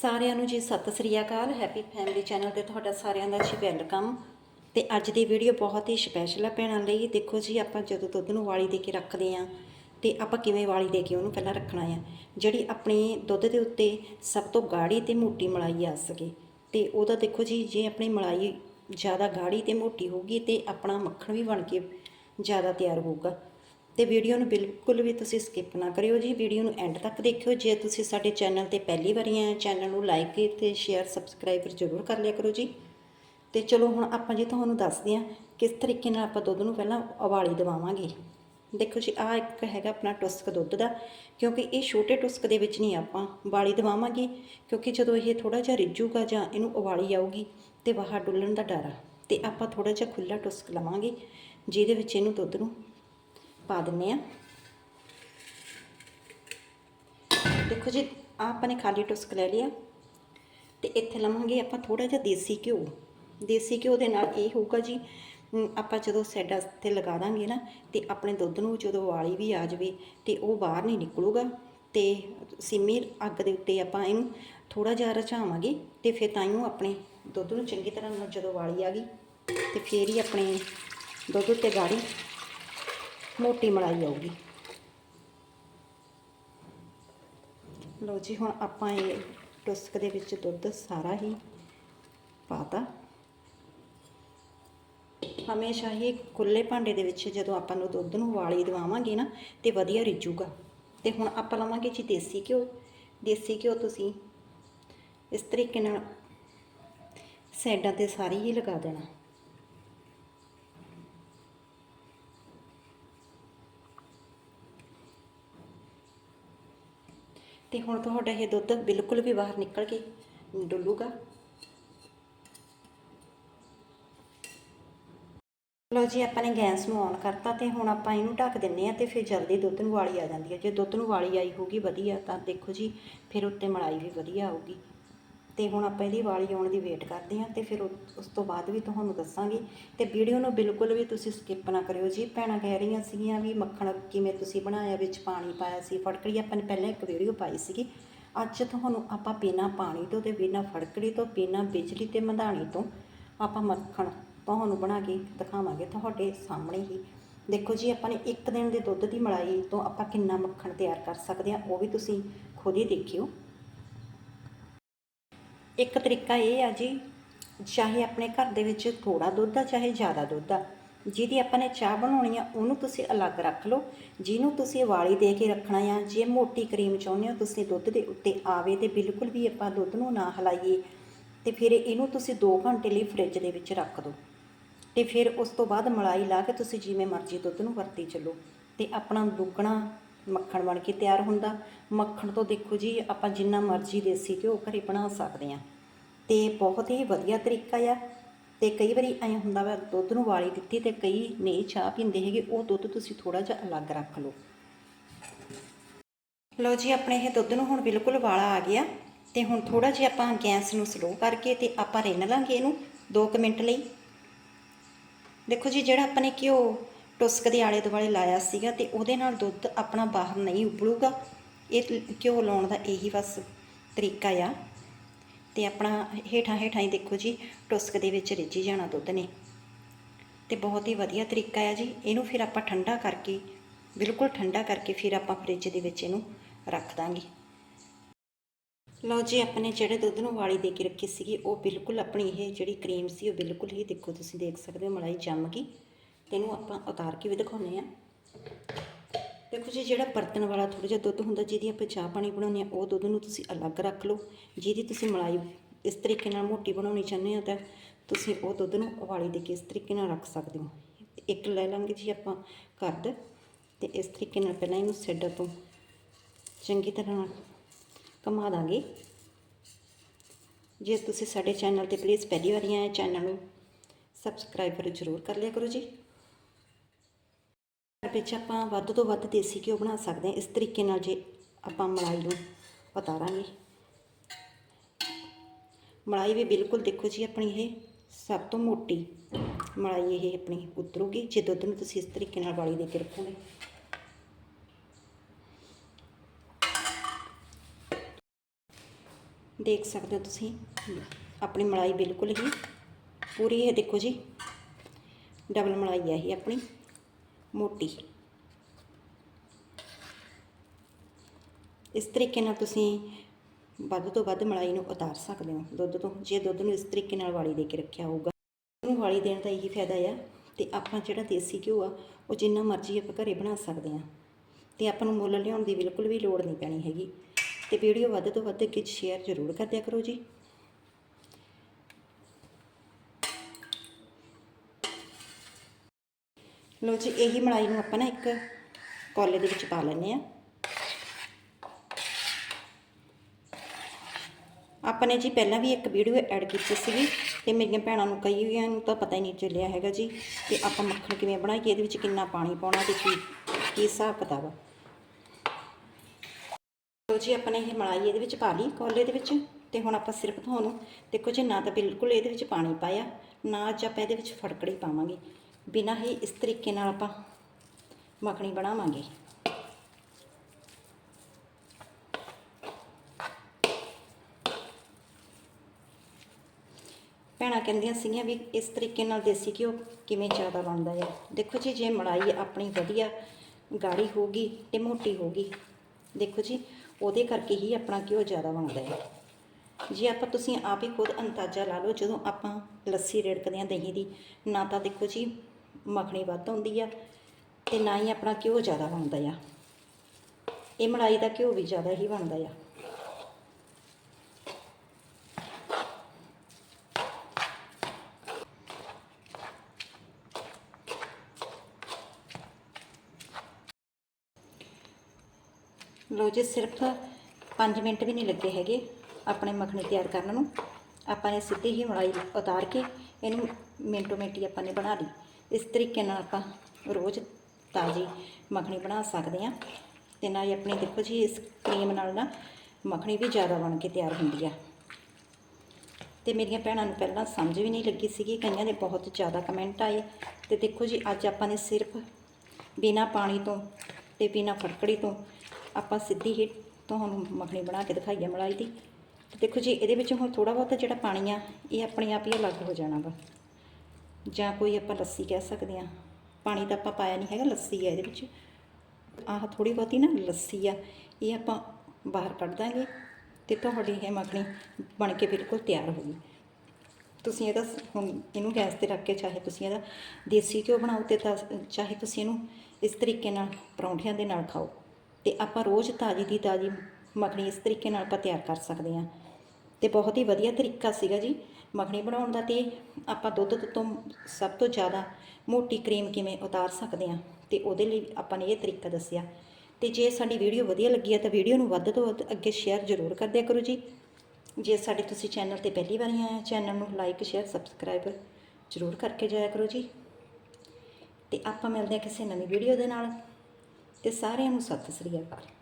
ਸਾਰਿਆਂ ਨੂੰ ਜੀ ਸਤਿ ਸ੍ਰੀ ਅਕਾਲ ਹੈਪੀ ਫੈਮਿਲੀ ਚੈਨਲ ਤੇ ਤੁਹਾਡਾ ਸਾਰਿਆਂ ਦਾ ਜੀ ਵੈਲਕਮ। ਤੇ ਅੱਜ ਦੀ ਵੀਡੀਓ ਬਹੁਤ ਹੀ ਸਪੈਸ਼ਲ ਆ ਭੈਣਾਂ ਲਈ। ਦੇਖੋ ਜੀ, ਆਪਾਂ ਜਦੋਂ ਦੁੱਧ ਨੂੰ ਵਾਲੀ ਦੇ ਕੇ ਰੱਖਦੇ ਆਂ ਤੇ ਆਪਾਂ ਕਿਵੇਂ ਵਾਲੀ ਦੇ ਕੇ ਉਹਨੂੰ ਪਹਿਲਾਂ ਰੱਖਣਾ ਆ? ਜਿਹੜੀ ਆਪਣੀ ਦੁੱਧ ਦੇ ਉੱਤੇ ਸਭ ਤੋਂ ਗਾੜੀ ਤੇ ਮੋਟੀ ਮਲਾਈ ਆ ਸਕੇ। ਤੇ ਉਹਦਾ ਦੇਖੋ ਜੀ, ਜੇ ਆਪਣੀ ਮਲਾਈ ਜ਼ਿਆਦਾ ਗਾੜੀ ਤੇ ਮੋਟੀ ਹੋਊਗੀ ਤੇ ਆਪਣਾ ਮੱਖਣ ਵੀ ਬਣ ਕੇ ਜ਼ਿਆਦਾ ਤਿਆਰ ਹੋਊਗਾ। ਤੇ ਵੀਡੀਓ ਨੂੰ ਬਿਲਕੁਲ ਵੀ ਤੁਸੀਂ ਸਕਿਪ ਨਾ ਕਰਿਓ ਜੀ। ਵੀਡੀਓ ਨੂੰ ਐਂਡ ਤੱਕ ਦੇਖਿਓ। ਜੇ ਤੁਸੀਂ ਸਾਡੇ ਚੈਨਲ ਤੇ ਪਹਿਲੀ ਵਾਰੀ ਆਏ ਚੈਨਲ ਨੂੰ ਲਾਈਕ ਤੇ ਸ਼ੇਅਰ ਸਬਸਕ੍ਰਾਈਬ ਜ਼ਰੂਰ ਕਰ ਲਿਆ ਕਰੋ ਜੀ। ਤੇ ਚਲੋ ਹੁਣ ਆਪਾਂ ਜੀ ਤੁਹਾਨੂੰ ਦੱਸਦੇ ਹਾਂ ਕਿਸ ਤਰੀਕੇ ਨਾਲ ਆਪਾਂ ਦੁੱਧ ਨੂੰ ਪਹਿਲਾਂ ਉਬਾਲੀ ਦਿਵਾਵਾਂਗੇ। ਦੇਖੋ ਜੀ ਆ ਇੱਕ ਹੈਗਾ ਆਪਣਾ ਟੁਸਕ ਦੁੱਧ ਦਾ, ਕਿਉਂਕਿ ਇਹ ਛੋਟੇ ਟੁਸਕ ਦੇ ਵਿੱਚ ਨਹੀਂ ਆਪਾਂ ਉਬਾਲੀ ਦਿਵਾਵਾਂਗੇ, ਕਿਉਂਕਿ ਜਦੋਂ ਇਹ ਥੋੜਾ ਜਿਹਾ ਰਿੱਝੂਗਾ ਜਾਂ ਇਹਨੂੰ ਉਬਾਲੀ ਆਊਗੀ ਤੇ ਬਾਹਰ ਡੁੱਲਣ ਦਾ ਡਰ ਆ। ਤੇ ਆਪਾਂ ਥੋੜਾ ਜਿਹਾ ਖੁੱਲਾ ਟੁਸਕ ਲਵਾਂਗੇ, ਜਿਹਦੇ ਵਿੱਚ ਇਹਨੂੰ ਦੁੱਧ ਨੂੰ ਪਾ ਦਿੰਨੇ ਆ ਦੇਖੋ ਜੀ, ਆਹ ਆਪਾਂ ਨੇ ਖਾਲੀ ਟੁਸਕ ਲੈ ਲਿਆ। ਤੇ ਇੱਥੇ ਲਵਾਂਗੇ ਆਪਾਂ ਥੋੜਾ ਜਿਹਾ ਦੇਸੀ ਘਿਓ। ਦੇਸੀ ਘਿਓ ਦੇ ਨਾਲ ਇਹ ਹੋਊਗਾ ਜੀ ਆਪਾਂ ਜਦੋਂ ਸਾਈਡਾਂ ਤੇ ਲਗਾ ਦਾਂਗੇ ਨਾ, ਤੇ ਆਪਣੇ ਦੁੱਧ ਨੂੰ ਜਦੋਂ ਵਾਲੀ ਵੀ ਆ ਜਾਵੇ ਤੇ ਉਹ ਬਾਹਰ ਨਹੀਂ ਨਿਕਲੂਗਾ। ਤੇ ਸਿਮੀ ਅੱਗ ਦੇ ਉੱਤੇ ਆਪਾਂ ਇਹਨੂੰ ਥੋੜਾ ਜਿਹਾ ਰਝਾਵਾਂਗੇ ਤੇ ਫਿਰ ਤਾਂ ਆਪਣੇ ਦੁੱਧ ਨੂੰ ਚੰਗੀ ਤਰ੍ਹਾਂ ਨਾਲ ਜਦੋਂ ਵਾਲੀ ਆ ਗਈ, ਤੇ ਫੇਰ ਹੀ ਆਪਣੇ ਦੁੱਧ ਉੱਤੇ ਗਾੜੀ ਮੋਟੀ ਮਲਾਈ ਆਊਗੀ। ਲਓ ਜੀ, ਹੁਣ ਆਪਾਂ ਇਹ ਟੁਸਕ ਦੇ ਵਿੱਚ ਦੁੱਧ ਸਾਰਾ ਹੀ ਪਾਤਾ। ਹਮੇਸ਼ਾ ਹੀ ਖੁੱਲੇ ਭਾਂਡੇ ਦੇ ਵਿੱਚ ਜਦੋਂ ਆਪਾਂ ਨੂੰ ਦੁੱਧ ਨੂੰ ਵਾਲੀ ਦਵਾਵਾਂਗੇ ਨਾ, ਤੇ ਵਧੀਆ ਰਿੱਝੂਗਾ। ਤੇ ਹੁਣ ਆਪਾਂ ਲਵਾਂਗੇ ਜੀ ਦੇਸੀ ਘਿਓ। ਦੇਸੀ ਘਿਓ ਤੁਸੀਂ ਇਸ ਤਰੀਕੇ ਨਾਲ ਸਾਈਡਾਂ ਤੇ ਸਾਰੀ ਹੀ ਲਗਾ ਦੇਣਾ। ਤੇ ਹੁਣ ਤੁਹਾਡਾ ਇਹ ਦੁੱਧ ਬਿਲਕੁਲ ਵੀ ਬਾਹਰ ਨਿਕਲ ਕੇ ਡੁੱਲੂਗਾ। ਲਓ ਜੀ, ਆਪਾਂ ਨੇ ਗੈਸ ਨੂੰ ਔਨ ਕਰਤਾ ਤੇ ਹੁਣ ਆਪਾਂ ਇਹਨੂੰ ਢੱਕ ਦਿੰਨੇ ਆ ਤੇ ਫਿਰ ਜਲਦੀ ਦੁੱਧ ਨੂੰ ਵਾਲੀ ਆ ਜਾਂਦੀ ਹੈ ਜੇ ਦੁੱਧ ਨੂੰ ਵਾਲੀ ਆਈ ਹੋਊਗੀ, ਵਧੀਆ, ਤਾਂ ਦੇਖੋ ਜੀ, ਫਿਰ ਉੱਤੇ ਮਲਾਈ ਵੀ ਵਧੀਆ ਆਊਗੀ। ਤੇ ਹੁਣ ਆਪਾਂ ਇਹਦੀ ਵਾਲੀ ਆਉਣ ਦੀ ਵੇਟ ਕਰਦੇ ਹਾਂ ਤੇ ਫਿਰ ਉਹ- ਉਸ ਤੋਂ ਬਾਅਦ ਵੀ ਤੁਹਾਨੂੰ ਦੱਸਾਂਗੇ। ਤੇ ਵੀਡੀਓ ਨੂੰ ਬਿਲਕੁਲ ਵੀ ਤੁਸੀਂ ਸਕਿਪ ਨਾ ਕਰਿਓ ਜੀ। ਭੈਣਾਂ ਕਹਿ ਰਹੀਆਂ ਸੀਗੀਆਂ ਵੀ ਮੱਖਣ ਕਿਵੇਂ ਤੁਸੀਂ ਬਣਾਇਆ, ਵਿੱਚ ਪਾਣੀ ਪਾਇਆ ਸੀ ਫੜਕੜੀ ਆਪਾਂ ਨੇ ਪਹਿਲਾਂ ਇੱਕ ਵੀਡੀਓ ਪਾਈ ਸੀਗੀ। ਅੱਜ ਤੁਹਾਨੂੰ ਆਪਾਂ ਪੀਣਾ ਪਾਣੀ ਤੋਂ ਤੇ ਬਿਨਾਂ ਫੜਕੜੀ ਤੋਂ, ਪੀਣਾ ਬਿਜਲੀ ਤੇ ਮਧਾਣੀ ਤੋਂ ਆਪਾਂ ਮੱਖਣ ਤੁਹਾਨੂੰ ਬਣਾ ਕੇ ਦਿਖਾਵਾਂਗੇ ਤੁਹਾਡੇ ਸਾਹਮਣੇ ਹੀ। ਦੇਖੋ ਜੀ, ਆਪਾਂ ਨੇ ਇੱਕ ਦਿਨ ਦੇ ਦੁੱਧ ਦੀ ਮਲਾਈ ਤੋਂ ਆਪਾਂ ਕਿੰਨਾ ਮੱਖਣ ਤਿਆਰ ਕਰ ਸਕਦੇ ਹਾਂ, ਉਹ ਵੀ ਤੁਸੀਂ ਖੁਦ ਹੀ ਦੇਖਿਓ। ਇੱਕ ਤਰੀਕਾ ਇਹ ਆ ਜੀ, ਚਾਹੇ ਆਪਣੇ ਘਰ ਦੇ ਵਿੱਚ ਥੋੜਾ ਦੁੱਧ ਆ, ਚਾਹੇ ਜ਼ਿਆਦਾ ਦੁੱਧ ਆ, ਜਿਹਦੀ ਆਪਾਂ ਨੇ ਚਾਹ ਬਣਾਉਣੀ ਆ, ਉਹਨੂੰ ਤੁਸੀਂ ਅਲੱਗ ਰੱਖ ਲਓ। ਜਿਹਨੂੰ ਤੁਸੀਂ ਵਾਲੀ ਦੇ ਕੇ ਰੱਖਣਾ ਆ, ਜੇ ਮੋਟੀ ਕਰੀਮ ਚਾਹੁੰਦੇ ਹੋ, ਤੁਸੀਂ ਦੁੱਧ ਦੇ ਉੱਤੇ ਆਵੇ ਤੇ ਬਿਲਕੁਲ ਵੀ ਆਪਾਂ ਦੁੱਧ ਨੂੰ ਨਾ ਹਿਲਾਈਏ ਤੇ ਫਿਰ ਇਹਨੂੰ ਤੁਸੀਂ 2 ਘੰਟੇ ਲਈ ਫ੍ਰਿਜ ਦੇ ਵਿੱਚ ਰੱਖ ਦਿਓ। ਤੇ ਫਿਰ ਉਸ ਤੋਂ ਬਾਅਦ ਮਲਾਈ ਲਾ ਕੇ ਤੁਸੀਂ ਜਿਵੇਂ ਮਰਜ਼ੀ ਦੁੱਧ ਨੂੰ ਵਰਤੀ ਚੱਲੋ ਤੇ ਆਪਣਾ ਦੁੱਗਣਾ ਮੱਖਣ ਬਣ ਕੇ ਤਿਆਰ ਹੁੰਦਾ। ਮੱਖਣ ਤੋਂ ਦੇਖੋ ਜੀ, ਆਪਾਂ ਜਿੰਨਾ ਮਰਜ਼ੀ ਦੇਸੀ ਘਿਓ ਘਰੇ ਬਣਾ ਸਕਦੇ ਆ ਤੇ ਬਹੁਤ ਹੀ ਵਧੀਆ ਤਰੀਕਾ ਆ। ਤੇ ਕਈ ਵਾਰੀ ਐਂ ਹੁੰਦਾ ਵਾ, ਦੁੱਧ ਨੂੰ ਵਾਲੀ ਦਿੱਤੀ ਤੇ ਕਈ ਨਹੀਂ ਚਾਹ ਪੀਂਦੇ ਹੈਗੇ, ਉਹ ਦੁੱਧ ਤੁਸੀਂ ਥੋੜਾ ਜਿਹਾ ਅਲੱਗ ਰੱਖ ਲਓ। ਲਓ ਜੀ, ਆਪਣੇ ਇਹ ਦੁੱਧ ਨੂੰ ਹੁਣ ਬਿਲਕੁਲ ਵਾਲਾ ਆ ਗਿਆ। ਤੇ ਹੁਣ ਥੋੜਾ ਜਿਹਾ ਆਪਾਂ ਗੈਸ ਨੂੰ ਸਲੋ ਕਰਕੇ ਤੇ ਆਪਾਂ ਰਿੰਨ ਲਾਂਗੇ ਇਹਨੂੰ 2 ਮਿੰਟ ਲਈ। ਦੇਖੋ ਜੀ, ਜਿਹੜਾ ਆਪਾਂ ਨੇ ਘਿਓ ਟੁਸਕ ਦੇ ਆਲੇ ਦੁਆਲੇ ਲਾਇਆ ਸੀਗਾ ਤੇ ਉਹਦੇ ਨਾਲ ਦੁੱਧ ਆਪਣਾ ਬਾਹਰ ਨਹੀਂ ਉਬਲੂਗਾ। ਇਹ ਘਿਓ ਲਾਉਣ ਦਾ ਇਹੀ ਬਸ ਤਰੀਕਾ ਆ। ਤੇ ਆਪਣਾ ਹੇਠਾਂ ਹੇਠਾਂ ਹੀ ਦੇਖੋ ਜੀ, ਟੁਸਕ ਦੇ ਵਿੱਚ ਰਿੱਝੀ ਜਾਣਾ ਦੁੱਧ ਨੇ। ਤੇ ਬਹੁਤ ਹੀ ਵਧੀਆ ਤਰੀਕਾ ਆ ਜੀ। ਇਹਨੂੰ ਫਿਰ ਆਪਾਂ ਠੰਡਾ ਕਰਕੇ, ਬਿਲਕੁਲ ਠੰਡਾ ਕਰਕੇ ਫਿਰ ਆਪਾਂ ਫ੍ਰਿਜ ਦੇ ਵਿੱਚ ਇਹਨੂੰ ਰੱਖ ਦਾਂਗੇ। ਲਓ ਜੀ, ਆਪਣੇ ਜਿਹੜੇ ਦੁੱਧ ਨੂੰ ਵਾਲੀ ਦੇ ਕੇ ਰੱਖੀ ਸੀਗੀ, ਉਹ ਬਿਲਕੁਲ ਆਪਣੀ ਇਹ ਜਿਹੜੀ ਕਰੀਮ ਸੀ, ਉਹ ਬਿਲਕੁਲ ਹੀ ਦੇਖੋ ਤੁਸੀਂ ਦੇਖ ਸਕਦੇ ਹੋ, ਮਲਾਈ ਜੰਮ ਗਈ। ਤੇ ਇਹਨੂੰ ਆਪਾਂ ਉਤਾਰ ਕੇ ਵੀ ਦਿਖਾਉਂਦੇ ਆ ਦੇਖੋ ਜੀ, ਜਿਹੜਾ ਬਰਤਨ ਵਾਲਾ ਥੋੜਾ ਜਿਹਾ ਦੁੱਧ ਹੁੰਦਾ, ਜਿਹਦੀ ਆਪਾਂ ਚਾਹ ਪਾਣੀ ਬਣਾਉਂਦੇ ਆ ਉਹ ਦੁੱਧ ਨੂੰ ਤੁਸੀਂ ਅਲੱਗ ਰੱਖ ਲਓ। ਜਿਹਦੀ ਤੁਸੀਂ ਮਲਾਈ ਇਸ ਤਰੀਕੇ ਨਾਲ ਮੋਟੀ ਬਣਾਉਣੀ ਚਾਹੁੰਦੇ ਹੋ, ਤਾਂ ਤੁਸੀਂ ਉਹ ਦੁੱਧ ਨੂੰ ਉਬਾਲੀ ਦੇ ਕੇ ਇਸ ਤਰੀਕੇ ਨਾਲ ਰੱਖ ਸਕਦੇ ਹੋ। ਇੱਕ ਲੈ ਲਾਂਗੇ ਜੀ ਆਪਾਂ ਕਰਦ ਤੇ ਇਸ ਤਰੀਕੇ ਨਾਲ ਪਹਿਲਾਂ ਇਹਨੂੰ ਸਿੱਡ ਤੋਂ ਚੰਗੀ ਤਰ੍ਹਾਂ ਨਾਲ ਘੁਮਾ ਦਾਂਗੇ। ਜੇ ਤੁਸੀਂ ਸਾਡੇ ਚੈਨਲ ਤੇ ਪਲੀਜ਼ ਪਹਿਲੀ ਵਾਰੀ ਆਏ, ਚੈਨਲ ਨੂੰ ਸਬਸਕ੍ਰਾਈਬਰ ਜ਼ਰੂਰ ਕਰ ਲਿਆ ਕਰੋ ਜੀ। ਘਰ ਵਿੱਚ ਆਪਾਂ ਵੱਧ ਤੋਂ ਵੱਧ ਦੇਸੀ ਘਿਓ ਬਣਾ ਸਕਦੇ ਹਾਂ। ਇਸ ਤਰੀਕੇ ਨਾਲ ਜੇ ਆਪਾਂ ਮਲਾਈ ਨੂੰ ਉਤਾਰਾਂਗੇ ਮਲਾਈ ਵੀ ਬਿਲਕੁਲ ਦੇਖੋ ਜੀ ਆਪਣੀ ਇਹ ਸਭ ਤੋਂ ਮੋਟੀ ਮਲਾਈ ਇਹ ਆਪਣੀ ਉਤਰੂਗੀ। ਜੇ ਦੁੱਧ ਨੂੰ ਤੁਸੀਂ ਇਸ ਤਰੀਕੇ ਨਾਲ ਵਾਲੀ ਦੇ ਕੇ ਰੱਖੋਗੇ। ਦੇਖ ਸਕਦੇ ਹੋ ਤੁਸੀਂ, ਆਪਣੀ ਮਲਾਈ ਬਿਲਕੁਲ ਹੀ ਪੂਰੀ ਇਹ ਦੇਖੋ ਜੀ, ਡਬਲ ਮਲਾਈ ਹੈ ਇਹ ਆਪਣੀ। ਮੋਟੀ। ਇਸ ਤਰੀਕੇ ਨਾਲ ਤੁਸੀਂ ਵੱਧ ਤੋਂ ਵੱਧ ਮਲਾਈ ਨੂੰ ਉਤਾਰ ਸਕਦੇ ਹੋ। ਦੁੱਧ ਤੋਂ, ਜੇ ਦੁੱਧ ਨੂੰ ਇਸ ਤਰੀਕੇ ਨਾਲ ਵਾਲੀ ਦੇ ਕੇ ਰੱਖਿਆ ਹੋਊਗਾ, ਉਹਨੂੰ ਵਾਲੀ ਦੇਣ ਦਾ ਇਹੀ ਫਾਇਦਾ ਆ ਤੇ ਆਪਾਂ ਜਿਹੜਾ ਦੇਸੀ ਘਿਓ ਆ, ਉਹ ਜਿੰਨਾ ਮਰਜ਼ੀ ਆਪਾਂ ਘਰੇ ਬਣਾ ਸਕਦੇ ਆ ਤੇ ਆਪਾਂ ਨੂੰ ਮੁੱਲ ਲਿਆਉਣ ਦੀ ਬਿਲਕੁਲ ਵੀ ਲੋੜ ਨਹੀਂ ਪੈਣੀ ਹੈਗੀ। ਤੇ ਵੀਡੀਓ ਵੱਧ ਤੋਂ ਵੱਧ ਅੱਗੇ ਸ਼ੇਅਰ ਜ਼ਰੂਰ ਕਰ ਦਿਆ ਕਰੋ ਜੀ। ਲੋ ਜੀ, ਇਹੀ ਮਲਾਈ ਨੂੰ ਆਪਾਂ ਨਾ ਇੱਕ ਕੋਲੇ ਦੇ ਵਿੱਚ ਪਾ ਲੈਂਦੇ ਆ ਆਪਾਂ ਨੇ ਜੀ ਪਹਿਲਾਂ ਵੀ ਇੱਕ ਵੀਡੀਓ ਐਡ ਕੀਤੀ ਸੀਗੀ ਤੇ ਮੇਰੀਆਂ ਭੈਣਾਂ ਨੂੰ ਕਈ ਹੋਈਆਂ ਨੂੰ ਤਾਂ ਪਤਾ ਹੀ ਨਹੀਂ ਚੱਲਿਆ ਹੈਗਾ ਜੀ ਤੇ ਆਪਾਂ ਮੱਖਣ ਕਿਵੇਂ ਬਣਾਈਏ, ਇਹਦੇ ਵਿੱਚ ਕਿੰਨਾ ਪਾਣੀ ਪਾਉਣਾ ਤੇ ਕੀ ਕੀ ਹਿਸਾਬ ਕਿਤਾਬ ਆ। ਲੋ ਜੀ, ਆਪਾਂ ਨੇ ਇਹ ਮਲਾਈ ਇਹਦੇ ਵਿੱਚ ਪਾ ਲਈ ਕੋਲੇ ਦੇ ਵਿੱਚ ਤੇ ਹੁਣ ਆਪਾਂ ਸਿਰਫ ਤੁਹਾਨੂੰ ਦੇਖੋ ਜੀ, ਨਾ ਤਾਂ ਬਿਲਕੁਲ ਇਹਦੇ ਵਿੱਚ ਪਾਣੀ ਪਾਇਆ, ਨਾ ਅੱਜ ਆਪਾਂ ਇਹਦੇ ਵਿੱਚ ਫੜਕੜੀ ਪਾਵਾਂਗੇ। ਬਿਨਾਂ ਹੀ ਇਸ ਤਰੀਕੇ ਨਾਲ ਆਪਾਂ ਮੱਖਣੀ ਬਣਾਵਾਂਗੇ। ਭੈਣਾਂ ਕਹਿੰਦੀਆਂ ਸੀਗੀਆਂ ਵੀ ਇਸ ਤਰੀਕੇ ਨਾਲ ਦੇਸੀ ਘਿਓ ਕਿਵੇਂ ਜ਼ਿਆਦਾ ਬਣਦਾ ਹੈ ਦੇਖੋ ਜੀ, ਜੇ ਮਲਾਈ ਆਪਣੀ ਵਧੀਆ ਗਾੜੀ ਹੋਗੀ ਤੇ ਮੋਟੀ ਹੋਗੀ ਦੇਖੋ ਜੀ, ਉਹਦੇ ਕਰਕੇ ਹੀ ਆਪਣਾ ਘਿਓ ਜ਼ਿਆਦਾ ਬਣਦਾ ਹੈ ਜੇ ਆਪਾਂ ਤੁਸੀਂ ਆਪ ਹੀ ਖੁਦ ਅੰਦਾਜ਼ਾ ਲਾ ਲਓ, ਜਦੋਂ ਆਪਾਂ ਲੱਸੀ ਰੇੜਕਦੇ ਹਾਂ ਦਹੀਂ ਦੀ, ਨਾ ਤਾਂ ਦੇਖੋ ਜੀ ਮੱਖਣੀ ਵੱਧ ਆਉਂਦੀ ਆ ਤੇ ਨਾ ਹੀ ਆਪਣਾ ਘਿਓ ਜ਼ਿਆਦਾ ਬਣਦਾ ਆ। ਇਹ ਮਲਾਈ ਦਾ ਘਿਓ ਵੀ ਜ਼ਿਆਦਾ ਹੀ ਬਣਦਾ ਆ। ਲੋ ਜੀ, ਸਿਰਫ 5 ਮਿੰਟ ਵੀ ਨਹੀਂ ਲੱਗੇ ਹੈਗੇ ਆਪਣੇ ਮੱਖਣੀ ਤਿਆਰ ਕਰਨ ਨੂੰ। ਆਪਾਂ ਨੇ ਸਿੱਧੀ ਹੀ ਮਲਾਈ ਉਤਾਰ ਕੇ ਇਹਨੂੰ ਮਿੰਟੋ ਹੀ ਆਪਾਂ ਨੇ ਬਣਾ ਲਈ। ਇਸ ਤਰੀਕੇ ਨਾਲ ਆਪਾਂ ਰੋਜ਼ ਤਾਜ਼ੀ ਮੱਖਣੀ ਬਣਾ ਸਕਦੇ ਹਾਂ ਤੇ ਨਾਲ ਹੀ ਆਪਣੀ ਦੇਖੋ ਜੀ, ਇਸ ਕਰੀਮ ਨਾਲ ਨਾ ਮੱਖਣੀ ਵੀ ਜ਼ਿਆਦਾ ਬਣ ਕੇ ਤਿਆਰ ਹੁੰਦੀ ਆ। ਤੇ ਮੇਰੀਆਂ ਭੈਣਾਂ ਨੂੰ ਪਹਿਲਾਂ ਸਮਝ ਵੀ ਨਹੀਂ ਲੱਗੀ ਸੀਗੀ, ਕਈਆਂ ਦੇ ਬਹੁਤ ਜ਼ਿਆਦਾ ਕਮੈਂਟ ਆਏ ਤੇ ਦੇਖੋ ਜੀ, ਅੱਜ ਆਪਾਂ ਨੇ ਸਿਰਫ ਬਿਨਾ ਪਾਣੀ ਤੋਂ ਤੇ ਬਿਨਾ ਫਟਕੜੀ ਤੋਂ ਆਪਾਂ ਸਿੱਧੀ ਹੀ ਤੁਹਾਨੂੰ ਮੱਖਣੀ ਬਣਾ ਕੇ ਦਿਖਾਈ ਹੈ ਮਲਾਈ ਦੀ। ਤੇ ਦੇਖੋ ਜੀ, ਇਹਦੇ ਵਿੱਚ ਹੁਣ ਥੋੜਾ ਬਹੁਤ ਜਿਹੜਾ ਪਾਣੀ ਆ, ਇਹ ਆਪਣੇ ਆਪ ਹੀ ਅਲੱਗ ਹੋ ਜਾਣਾ ਵਾ। ਜਾਂ ਕੋਈ ਆਪਾਂ ਲੱਸੀ ਕਹਿ ਸਕਦੇ ਆ ਪਾਣੀ ਤਾਂ ਆਪਾਂ ਪਾਇਆ ਨਹੀਂ ਹੈਗਾ, ਲੱਸੀ ਆ ਇਹਦੇ ਵਿੱਚ। ਆਹ ਥੋੜੀ ਬਹੁਤੀ ਨਾ ਲੱਸੀ ਆ, ਇਹ ਆਪਾਂ ਬਾਹਰ ਕੱਢ ਦਾਂਗੇ ਤੇ ਤੁਹਾਡੀ ਇਹ ਮੱਖਣੀ ਬਣ ਕੇ ਬਿਲਕੁਲ ਤਿਆਰ ਹੋ ਗਈ। ਤੁਸੀਂ ਇਹਦਾ ਹੁਣ ਇਹਨੂੰ ਗੈਸ ਤੇ ਰੱਖ ਕੇ ਚਾਹੇ ਤੁਸੀਂ ਇਹਦਾ ਦੇਸੀ ਘਿਓ ਬਣਾਓ ਤੇ ਤਾਂ ਚਾਹੇ ਤੁਸੀਂ ਇਹਨੂੰ ਇਸ ਤਰੀਕੇ ਨਾਲ ਪਰੌਂਠਿਆਂ ਦੇ ਨਾਲ ਖਾਓ। ਤੇ ਆਪਾਂ ਰੋਜ਼ ਤਾਜ਼ੀ ਦੀ ਤਾਜ਼ੀ ਮੱਖਣੀ ਇਸ ਤਰੀਕੇ ਨਾਲ ਆਪਾਂ ਤਿਆਰ ਕਰ ਸਕਦੇ ਹਾਂ। ਤੇ ਬਹੁਤ ਹੀ ਵਧੀਆ ਤਰੀਕਾ ਸੀਗਾ ਜੀ। ਮੱਖਣੀ ਬਣਾਉਣ ਦਾ ਤੇ ਆਪਾਂ ਦੁੱਧ ਤੋਂ ਸਭ ਤੋਂ ਜ਼ਿਆਦਾ ਮੋਟੀ ਕਰੀਮ ਕਿਵੇਂ ਉਤਾਰ ਸਕਦੇ ਹਾਂ ਤੇ ਉਹਦੇ ਲਈ ਆਪਾਂ ਨੇ ਇਹ ਤਰੀਕਾ ਦੱਸਿਆ। ਤੇ ਜੇ ਸਾਡੀ ਵੀਡੀਓ ਵਧੀਆ ਲੱਗੀ ਹੈ ਤਾਂ ਵੀਡੀਓ ਨੂੰ ਵੱਧ ਤੋਂ ਵੱਧ ਅੱਗੇ ਸ਼ੇਅਰ ਜ਼ਰੂਰ ਕਰ ਦਿਆ ਕਰੋ ਜੀ। ਜੇ ਸਾਡੇ ਤੁਸੀਂ ਚੈਨਲ ਤੇ ਪਹਿਲੀ ਵਾਰ ਆਏ ਆ ਚੈਨਲ ਨੂੰ ਲਾਈਕ ਸ਼ੇਅਰ ਸਬਸਕ੍ਰਾਈਬ ਜ਼ਰੂਰ ਕਰਕੇ ਜਾਇਆ ਕਰੋ ਜੀ। ਤੇ ਆਪਾਂ ਮਿਲਦੇ ਹਾਂ ਕਿਸੇ ਨਵੀਂ ਵੀਡੀਓ ਦੇ ਨਾਲ। ਤੇ ਸਾਰਿਆਂ ਨੂੰ ਸਤਿ ਸ੍ਰੀ ਅਕਾਲ।